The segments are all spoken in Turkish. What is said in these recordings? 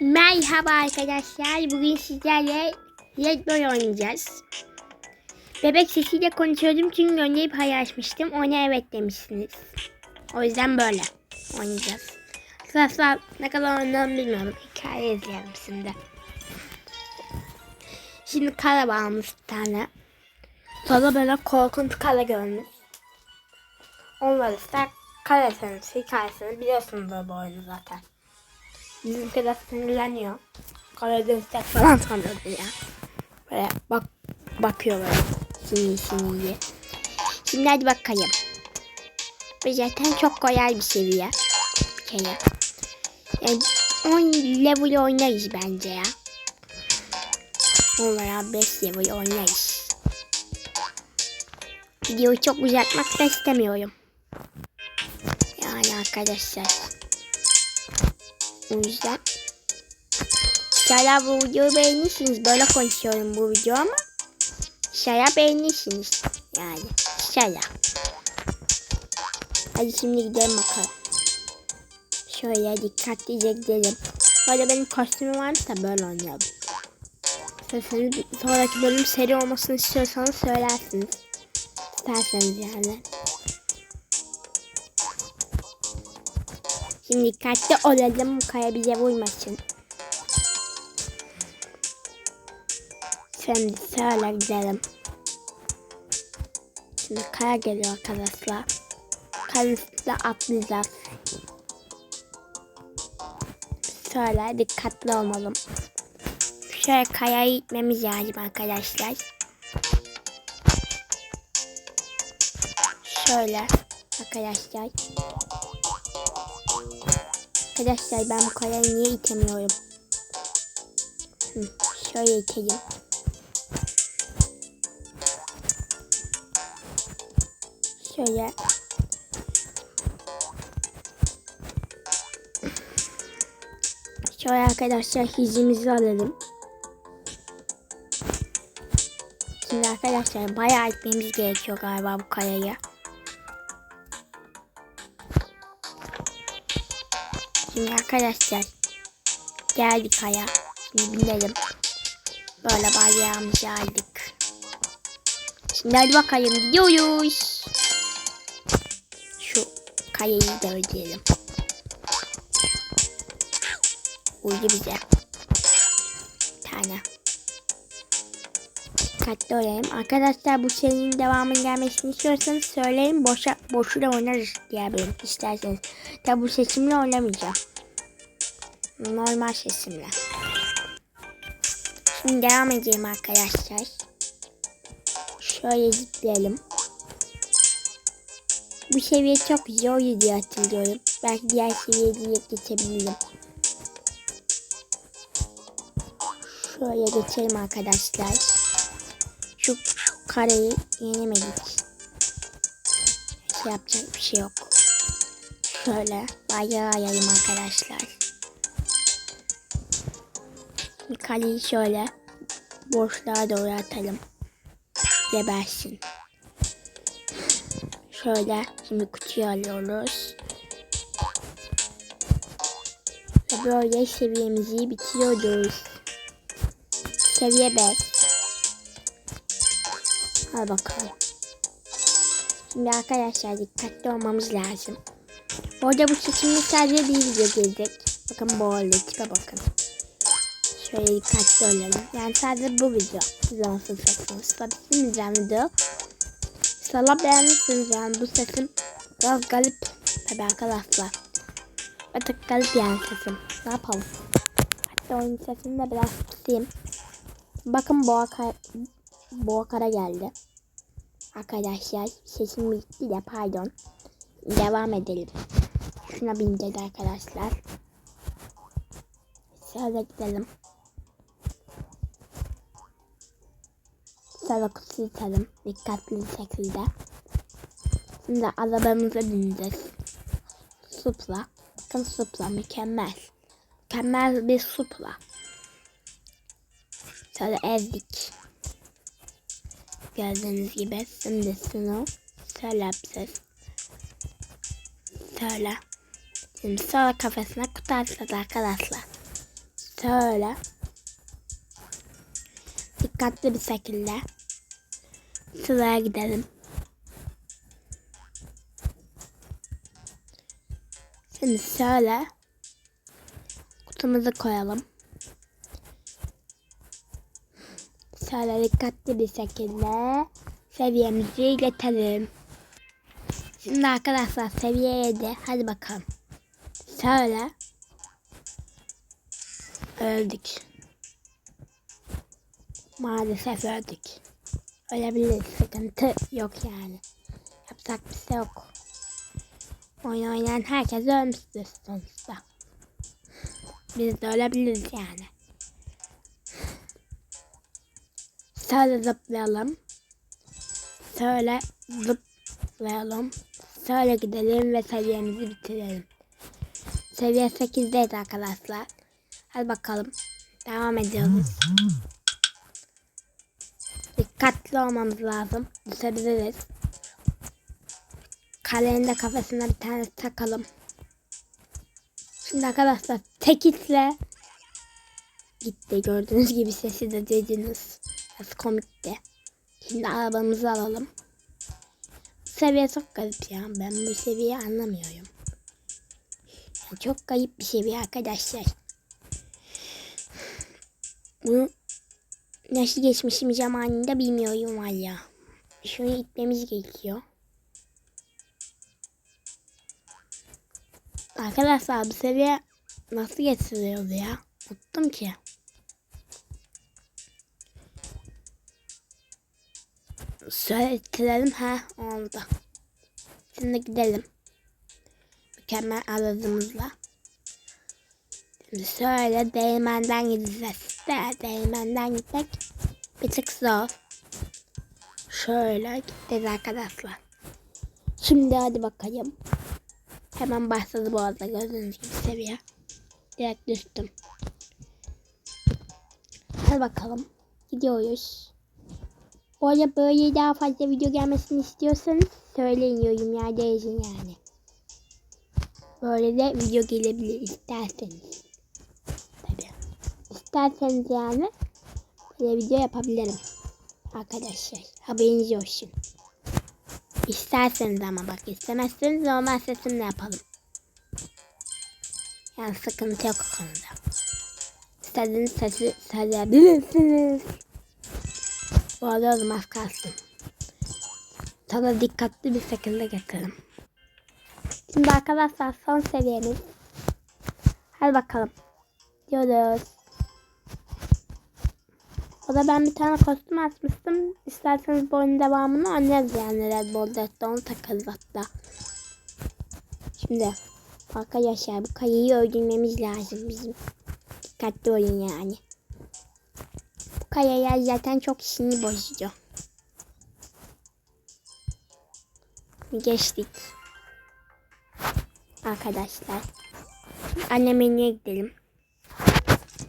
Merhaba arkadaşlar. Bugün sizlerle Red Bull oynayacağız. Bebek sesiyle konuşuyordum çünkü gönderip paylaşmıştım. Ona evet demişsiniz. O yüzden böyle oynayacağız. Arkadaşlar ne kadar oynadığımı bilmiyorum. Hikaye izleyelim şimdi. Şimdi kara bağımız bir tane. Sonra böyle korkunç kara görünür. Onları ise karesiniz, hikayesini biliyorsunuz bu oyunu zaten. Bizimki de sinirleniyor. Karadeniz falan sanıyordu ya. Böyle bak bakıyor böyle. Sinir sinirli. Şimdi hadi bakayım. Bu zaten çok kolay bir seviye. Bir kere. Yani 10 level oynarız bence ya. Onlara 5 level oynarız. Videoyu çok uzatmak da istemiyorum. Yani arkadaşlar. O yüzden İnşallah bu videoyu beğenirsiniz. Böyle konuşuyorum bu video ama İnşallah beğenirsiniz. Yani İnşallah. Hadi şimdi gidelim bakalım. Şöyle dikkatlice gidelim. Böyle benim kostümüm varsa böyle oynayalım. İsterseniz sonraki bölüm seri olmasını istiyorsanız söylersiniz. İsterseniz yani. Şimdi dikkatli olalım kaya bize vurmasın. Şimdi şöyle gidelim. Şimdi kaya geliyor arkadaşlar. Üstüne atlayacağız. Şöyle dikkatli olmalım. Şöyle kayaya gitmemiz lazım arkadaşlar. Şöyle arkadaşlar. Arkadaşlar ben bu kayayı niye itemiyorum? Hı, şöyle iteyim. Şöyle. Şöyle arkadaşlar hizimizi alalım. Şimdi arkadaşlar bayağı itmemiz gerekiyor galiba bu kayayı. Şimdi arkadaşlar geldik aya. Şimdi binelim. Böyle bayrağımızı aldık. Şimdi hadi bakalım gidiyoruz. Şu kayayı da ödeyelim. Uydu bize. Tane. Dikkatli olayım. Arkadaşlar bu serinin devamının gelmesini istiyorsanız söyleyin. Boşa, boşuna oynarız diye benim isterseniz. Tabi bu seçimle oynamayacağım. Normal sesimle. Şimdi devam edeyim arkadaşlar. Şöyle zıplayalım. Bu seviye çok zor diye hatırlıyorum. Belki diğer seviyeye geçebilirim. Şöyle geçelim arkadaşlar. Şu kareyi yenemedik. Şey yapacak bir şey yok. Şöyle bayağı ayalım arkadaşlar. Bir kaleyi şöyle boşluğa doğru atalım. Gebersin. Şöyle şimdi kutuyu alıyoruz. Ve böyle seviyemizi bitiriyoruz. Seviye 5. Hadi bakalım. Şimdi arkadaşlar dikkatli olmamız lazım. Orada bu seçimde sadece bir video gelecek. Bakın bu arada tipe bakın. Şöyle dikkatli olalım. Yani sadece bu video izlemezsiniz. Tabii sizin izleyen video. İnşallah beğenirsiniz yani bu sesim biraz garip. Tabii arkadaşlar. Bir tık garip yani sesim. Ne yapalım? Hatta oyun sesini de biraz kısayım. Bakın boğa, kar boğa kara geldi. Arkadaşlar sesim bitti de pardon. Devam edelim. Şuna bineceğiz arkadaşlar. Şöyle gidelim. Şöyle kutuyu tutalım. Dikkatli bir şekilde. Şimdi arabamıza bineceğiz. Supla. Bakın supla mükemmel. Mükemmel bir supla. Şöyle ezdik. Gördüğünüz gibi şimdi şunu şöyle yapacağız. Şöyle. Şimdi sonra kafasına kutu atacağız arkadaşlar. Şöyle. Dikkatli bir şekilde. Sıraya gidelim. Şimdi şöyle. Kutumuzu koyalım. Şöyle dikkatli bir şekilde seviyemizi iletelim. Şimdi arkadaşlar seviye 7. Hadi bakalım. Şöyle. Öldük. Maalesef öldük. Ölebiliriz. Sıkıntı yok yani. Yapacak bir şey yok. Oyun oynayan herkes ölmüştür sonuçta. Biz de ölebiliriz yani. Şöyle zıplayalım. Şöyle zıplayalım. Şöyle gidelim ve seviyemizi bitirelim. Seviye 8'deyiz arkadaşlar. Hadi bakalım. Devam ediyoruz. Dikkatli olmamız lazım. Düşebiliriz. Kalenin de kafasına bir tane takalım. Şimdi arkadaşlar tekisle gitti. Gördüğünüz gibi sesi de duydunuz. Biraz komikti. Şimdi arabamızı alalım. Seviye çok garip ya. Ben bu seviyeyi anlamıyorum. Çok garip bir seviye arkadaşlar. Bunu nasıl geçmişim zamanında bilmiyorum valla. Şunu itmemiz gerekiyor. Arkadaşlar bu seviye nasıl geçiriyordu ya? Unuttum ki. İttirelim. Ha oldu. Şimdi gidelim. Mükemmel aracımızla. Şimdi şöyle değirmenden gideceğiz. De, değirmenden gitmek bir tık zor. Şöyle gideceğiz arkadaşlar. Şimdi hadi bakalım. Hemen başladı bu arada gördüğünüz gibi seviye. Direkt düştüm. Hadi bakalım. Gidiyoruz. Bu arada böyle daha fazla video gelmesini istiyorsanız söyleyin yorumlarda yazın yani. Böyle de video gelebilir isterseniz. Tabii. İsterseniz yani böyle video yapabilirim. Arkadaşlar haberiniz olsun. İsterseniz ama bak istemezseniz normal sesimle yapalım. Yani sıkıntı yok o konuda. İstediğiniz sesi söyleyebilirsiniz. Bu arada az kalsın. Sana dikkatli bir şekilde getirelim. Şimdi arkadaşlar son seviyemiz. Hadi bakalım. Diyoruz. O da ben bir tane kostüm açmıştım. İsterseniz bu oyunun devamını oynarız yani Red Bull Dead'de onu takarız hatta. Şimdi arkadaşlar bu kayayı öldürmemiz lazım bizim. Dikkatli olun yani. Bu kayalar zaten çok sinir bozucu. Geçtik. Arkadaşlar. Annemin niye gidelim?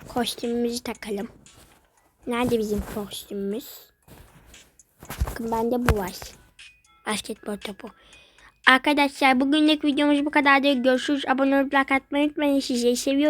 Kostümümüzü takalım. Nerede bizim kostümümüz? Bakın bende bu var. Basketbol topu. Arkadaşlar bugünlük videomuz bu kadar. Görüşürüz. Abone olup like atmayı unutmayın. Sizi seviyorum.